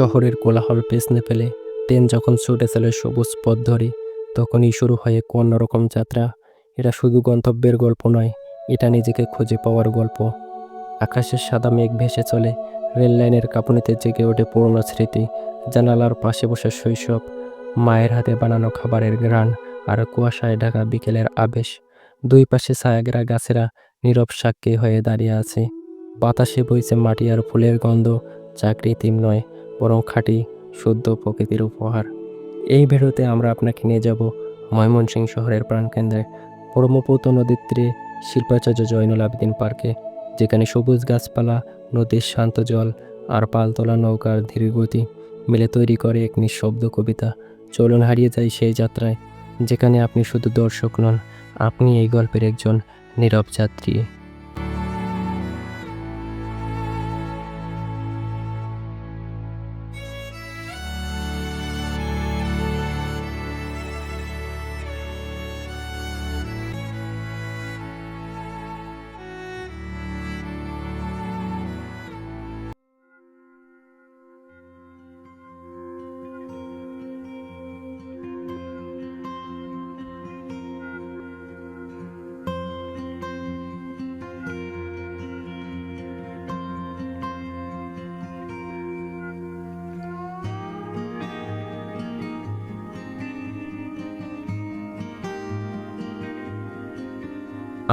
শহরের কোলাহল পেছনে ফেলে ট্রেন যখন ছুটে চলে সবুজ পথ ধরে, তখনই শুরু হয় এক অন্যরকম যাত্রা। এটা শুধু গন্তব্যের গল্প নয়, এটা নিজেকে খুঁজে পাওয়ার গল্প। আকাশের সাদা মেঘ ভেসে চলে, রেল লাইনের কাঁপুনিতে জেগে ওঠে পুরনো স্মৃতি, জানালার পাশে বসে শৈশব, মায়ের হাতে বানানো খাবারের গ্রান আর কুয়াশায় ঢাকা বিকেলের আবেশ। দুই পাশে ছায়াগেরা গাছেরা নীরব সাক্ষী হয়ে দাঁড়িয়ে আছে। বাতাসে বইছে মাটি আর ফুলের গন্ধ কৃত্রিম নয়। বরং খাঁটি, শুদ্ধ প্রকৃতির উপহার। এই ভিডিওতে আমরা আপনাকে নিয়ে যাব ময়মনসিংহ শহরের প্রাণকেন্দ্রে ব্রহ্মপুত্র নদীর তীরে শিল্পাচার্য জয়নুল আবেদিন পার্কে, যেখানে সবুজ গাছপালা, নদীর শান্ত জল আর পালতোলা নৌকার ধীর গতি মিলে তৈরি করে এক নিঃশব্দ কবিতা। চলুন হারিয়ে যায় সেই যাত্রায়, যেখানে আপনি শুধু দর্শক নন, আপনি এই গল্পের একজন নীরব যাত্রী।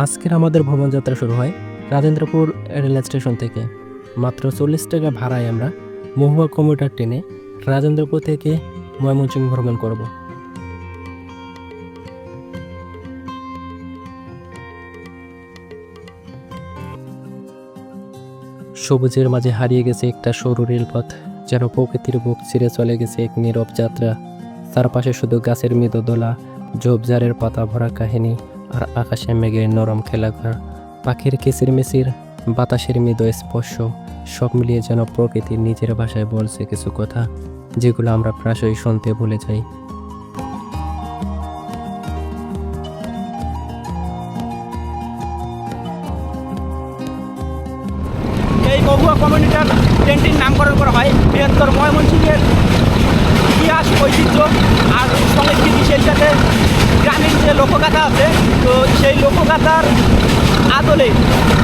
আজকের আমাদের ভ্রমণ যাত্রা শুরু হয় রাজেন্দ্রপুর রেল স্টেশন থেকে। মাত্র চল্লিশ টাকা ভাড়ায় আমরা মহুয়া কমিউটার ট্রেনে রাজেন্দ্রপুর থেকে ময়মনসিংহ ভ্রমণ করব। সবুজের মাঝে হারিয়ে গেছে একটা সরু রেলপথ, যেন প্রকৃতির বুক ছিঁড়ে চলে গেছে এক নীরব যাত্রা। চারপাশে শুধু গাছের মৃদু দোলা, ঝোপঝাড়ের পাতা ভরা কাহিনী আর আকাশে মেঘের নরম খেলাঘর পাখির কিচির মিচির, বাতাসের মৃদু স্পর্শ, সব মিলিয়ে যেন প্রকৃতি নিজের ভাষায় বলছে কিছু কথা, যেগুলো আমরা প্রায়শই শুনতে ভুলে যাই। ইতিহাস, ঐতিহ্য আর সংস্কৃতি সেই সাথে গ্রামীণ যে লোকগাথা আছে, তো সেই লোকগাথার আদলে,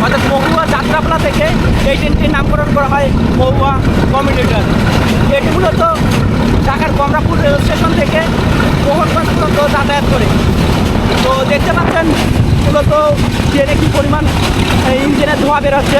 অর্থাৎ মহুয়া যাত্রাপালা থেকে এই ট্রেনটির নামকরণ করা হয় মহুয়া কমিউনিটার। এটি মূলত ঢাকার কমরাপুর রেল স্টেশন থেকে মোহনগঞ্জ পর্যন্ত যাতায়াত করে। তো দেখতে পাচ্ছেন, মূলত ট্রেনে কী পরিমাণ ইঞ্জিনের ধোঁয়া বেরোচ্ছে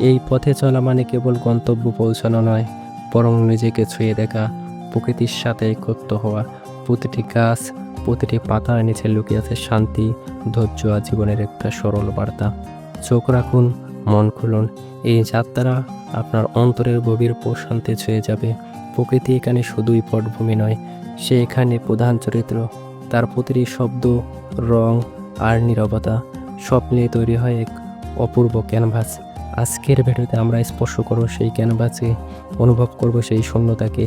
এই পথে চলা মানে কেবল গন্তব্য পৌঁছানো নয়, বরং নিজেকে ছুঁয়ে দেখা, প্রকৃতির সাথে একত্র হওয়া। প্রতিটি গাছ, প্রতিটি পাতার নিচে লুকিয়ে আছে শান্তি, ধৈর্য আর জীবনের একটা সরল বার্তা। চোখ রাখুন, মন খুলুন। এই যাত্রা আপনার অন্তরের গভীর প্রশান্তি ছুঁয়ে যাবে। প্রকৃতি এখানে শুধুই পটভূমি নয়, সে এখানে প্রধান চরিত্র। তার প্রতিটি শব্দ, রং আর নীরবতা সব নিয়ে তৈরি হয় এক অপূর্ব ক্যানভাস। আজকের ভিডিওতে আমরা স্পর্শ করব সেই ক্যানভাসে অনুভব করব সেই শূন্যতাকে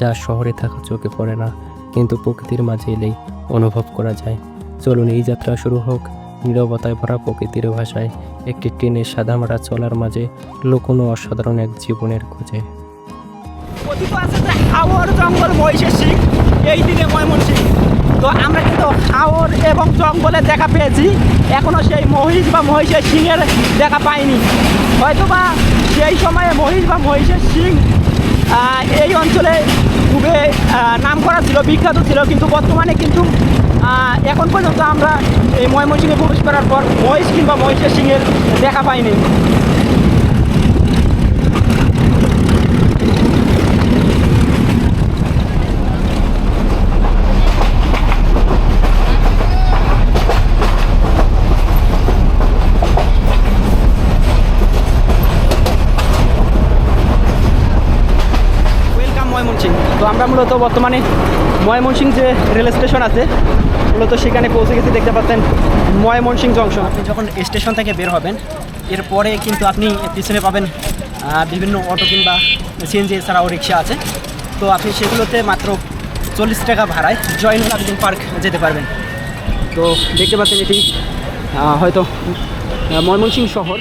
যা শহরে থাকা চোখে পড়ে না, কিন্তু প্রকৃতির মাঝে এলেই অনুভব করা যায়। চলুন এই যাত্রা শুরু হোক। নীরবতায় ভরা প্রকৃতির ভাষায় একটি ট্রেনের সাদামাটা চলার মাঝে লুকোনো অসাধারণ এক জীবনের খোঁজে। যে জঙ্গল মহিষের সিং এই দিনে ময়মনসিং তো আমরা কিন্তু হাওর এবং জঙ্গলে দেখা পেয়েছি। এখনও সেই মহিষ বা মহিষের সিংয়ের দেখা পাইনি। হয়তোবা সেই সময়ে মহিষ বা মহিষের সিং এই অঞ্চলে খুবই নাম করা ছিল, বিখ্যাত ছিল। কিন্তু বর্তমানে কিন্তু এখন পর্যন্ত আমরা এই ময়মনসিংহে প্রবেশ করার পর মহিষ কিংবা মহিষের সিংয়ের দেখা পাইনি ওয়েলকাম ময়মনসিং তো আমরা মূলত বর্তমানে ময়মনসিং যে রেল স্টেশন আছে মূলত সেখানে পৌঁছে গেছি দেখতে পাচ্ছেন ময়মনসিং জংশন। আপনি যখন স্টেশন থেকে বের হবেন এরপরে কিন্তু আপনি পিছনে পাবেন বিভিন্ন অটো কিংবা সিএনজি এছাড়াও রিক্সা আছে। তো আপনি সেগুলোতে মাত্র চল্লিশ টাকা ভাড়ায় জয়েন জয়নুল আবেদিন পার্ক যেতে পারবেন। তো দেখতে পাচ্ছেন এটি হয়তো আহ, ময়মনসিংহ শহর।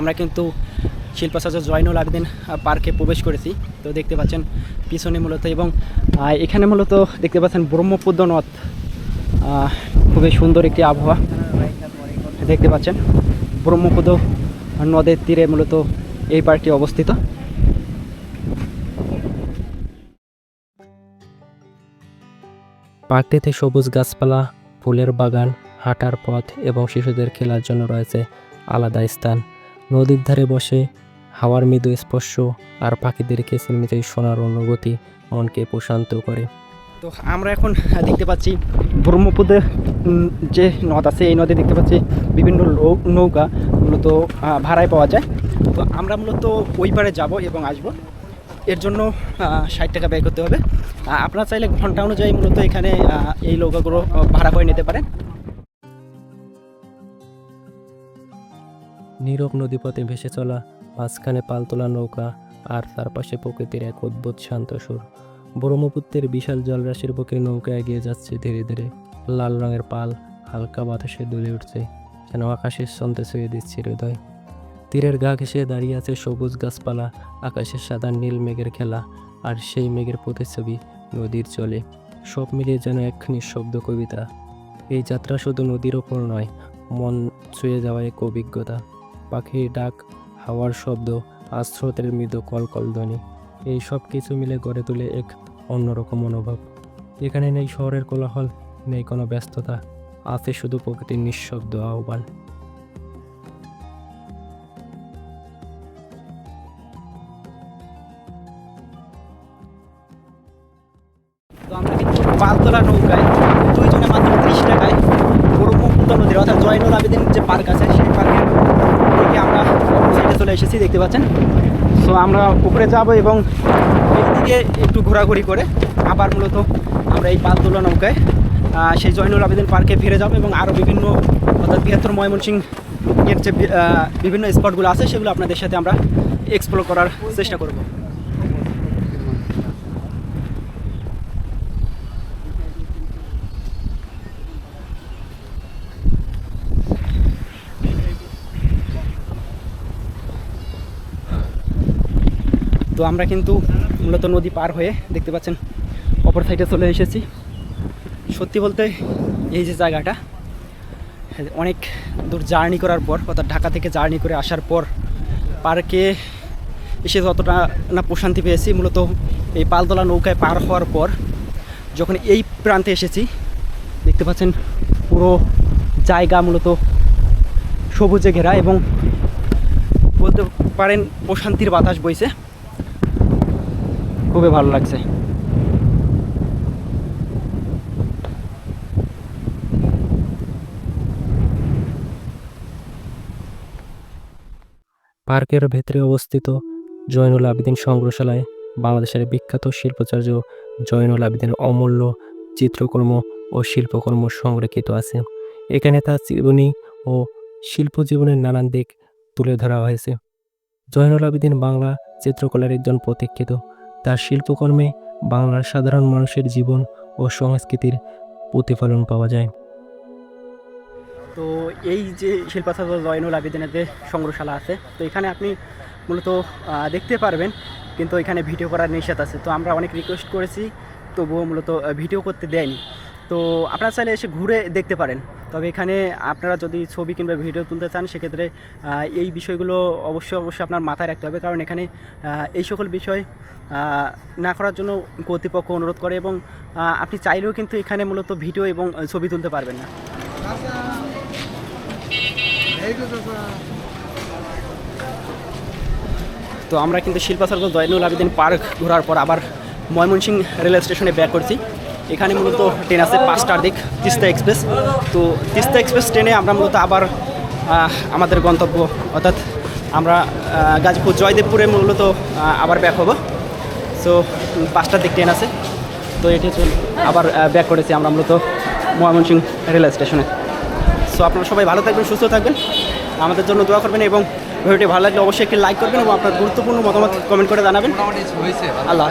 আমরা কিন্তু শিল্পাচার্য জয়নুল আবেদিন পার্কে প্রবেশ করেছি। তো দেখতে পাচ্ছেন পিছনে মূলত এবং এখানে মূলত দেখতে পাচ্ছেন ব্রহ্মপুদ্র নদ। খুবই সুন্দর একটি আবহাওয়া। দেখতে পাচ্ছেন ব্রহ্মপুত্র নদের তীরে মূলত এই পার্কটি অবস্থিত। পার্কটিতে সবুজ গাছপালা, ফুলের বাগান, হাঁটার পথ এবং শিশুদের খেলার জন্য রয়েছে আলাদা স্থান। নদীর ধারে বসে হাওয়ার মৃদু স্পর্শ আর পাখিদের কিচিরমিচির শোনার অনুভূতি মনকে প্রশান্ত করে। তো আমরা এখন দেখতে পাচ্ছি ব্রহ্মপুত্রের যে নদ আছে, এই নদে দেখতে পাচ্ছি বিভিন্ন নৌকা মূলত ভাড়ায় পাওয়া যায়। তো আমরা মূলত ওই পারে যাব এবং আসব। এর জন্য ষাট টাকা ব্যয় করতে হবে। আপনারা চাইলে ঘণ্টা অনুযায়ী মূলত এখানে এই নৌকাগুলো ভাড়া করে নিতে পারেন। নীরব নদীপথে ভেসে চলা মাঝখানে পালতোলা নৌকা আর তার পাশে প্রকৃতির এক অদ্ভুত শান্ত সুর। ব্রহ্মপুত্রের বিশাল জলরাশির বুকে নৌকা এগিয়ে যাচ্ছে ধীরে ধীরে। লাল রঙের পাল, হালকা বাতাসে দুলে উঠছে, যেন আকাশের সন্তে ছুঁয়ে দিচ্ছে হৃদয়। তীরের গা ঘেসে দাঁড়িয়ে আছে সবুজ গাছপালা আকাশের সাদা নীল মেঘের খেলা আর সেই মেঘের প্রতিচ্ছবি নদীর চলে। সব মিলিয়ে যেন এক নিঃশব্দ কবিতা। এই যাত্রা শুধু নদীর ওপর নয়, মন ছুঁয়ে যাওয়া এক অভিজ্ঞতা। পাখির ডাক, হাওয়ার শব্দ আর স্রোতের মৃদু কলকল ধ্বনি এই সব কিছু মিলে গড়ে তোলে এক অন্যরকম অনুভব এখানে নেই শহরের কোলাহল, নেই কোনো ব্যস্ততা, আছে শুধু প্রকৃতির নিঃশব্দ আহ্বান। তো পালতোলা নৌকায় দুইজনে মাত্র ত্রিশ টাকায় ব্রহ্মপুত্র নদীর, অর্থাৎ জয়নুল আবেদিন যে পার্ক আছে, সেই আমরা সাইডে চলে এসেছি, দেখতে পাচ্ছেন? সো আমরা উপরে যাব এবং এদিকে একটু ঘোরাঘুরি করে আবার মূলত আমরা এই পালতোলা নৌকায় সেই জয়নুল আবেদিন পার্কে ফিরে যাব এবং আরও বিভিন্ন, অর্থাৎ বৃহত্তর ময়মনসিং এর যে বিভিন্ন স্পটগুলো আছে, সেগুলো আপনাদের সাথে আমরা এক্সপ্লোর করার চেষ্টা করব। তো আমরা কিন্তু মূলত নদী পার হয়ে দেখতে পাচ্ছেন অপর সাইডে চলে এসেছি। সত্যি বলতে এই যে জায়গাটা অনেক দূর জার্নি করার পর, অর্থাৎ ঢাকা থেকে জার্নি করে আসার পর পার্কে এসে যতটা না প্রশান্তি পেয়েছি, মূলত এই পালতোলা নৌকায় পার হওয়ার পর যখন এই প্রান্তে এসেছি, দেখতে পাচ্ছেন পুরো জায়গা মূলত সবুজে ঘেরা এবং বলতে পারেন প্রশান্তির বাতাস বইছে। খুবই ভালো লাগছে। পার্কের ভেতরে অবস্থিত জয়নুল আবেদিন সংগ্রহশালায় বাংলাদেশের বিখ্যাত শিল্পাচার্য জয়নুল আবেদিনের অমূল্য চিত্রকর্ম ও শিল্পকর্ম সংরক্ষিত আছে। এখানে তার জীবনী ও শিল্প জীবনের নানান দিক তুলে ধরা হয়েছে। জয়নুল আবেদিন বাংলা চিত্রকলার একজন প্রতীক্ষিত তার শিল্পকর্মে বাংলার সাধারণ মানুষের জীবন ও সংস্কৃতির প্রতিফলন পাওয়া যায়। তো এই যে শিল্পাচার্য জয়নুল আবেদিনের যে সংগ্রহশালা আছে, তো এখানে আপনি মূলত দেখতে পারবেন, কিন্তু এখানে ভিডিও করার নিষেধ আছে। তো আমরা অনেক রিকোয়েস্ট করেছি, তবুও মূলত ভিডিও করতে দেয়নি। তো আপনারা চাইলে এসে ঘুরে দেখতে পারেন। তবে এখানে আপনারা যদি ছবি কিংবা ভিডিও তুলতে চান, সেক্ষেত্রে এই বিষয়গুলো অবশ্যই অবশ্যই আপনার মাথায় রাখতে হবে। কারণ এখানে এই সকল বিষয় না করার জন্য কর্তৃপক্ষ অনুরোধ করে এবং আপনি চাইলেও কিন্তু এখানে মূলত ভিডিও এবং ছবি তুলতে পারবেন না। তো আমরা কিন্তু শিল্পা সার্কল জয়নুল আবেদিন পার্ক ঘোরার পর আবার ময়মনসিং রেল স্টেশনে ব্যাক করছি। এখানে মূলত ট্রেন আছে পাঁচটার দিক তিস্তা এক্সপ্রেস। তো তিস্তা এক্সপ্রেস ট্রেনে আমরা মূলত আবার আমাদের গন্তব্য অর্থাৎ আমরা গাজীপুর জয়দেবপুরে মূলত আবার ব্যাক হব। সো পাঁচটার দিক ট্রেন আছে। তো এটি আবার ব্যাক করেছি আমরা মূলত ময়মনসিংহ রেলওয়ে স্টেশনে। সো আপনারা সবাই ভালো থাকবেন সুস্থ থাকবেন। আমাদের জন্য দোয়া করবেন এবং ভিডিওটি ভালো লাগলে অবশ্যই একটি লাইক করবেন এবং আপনার গুরুত্বপূর্ণ মতামত কমেন্ট করে জানাবেন। আল্লাহ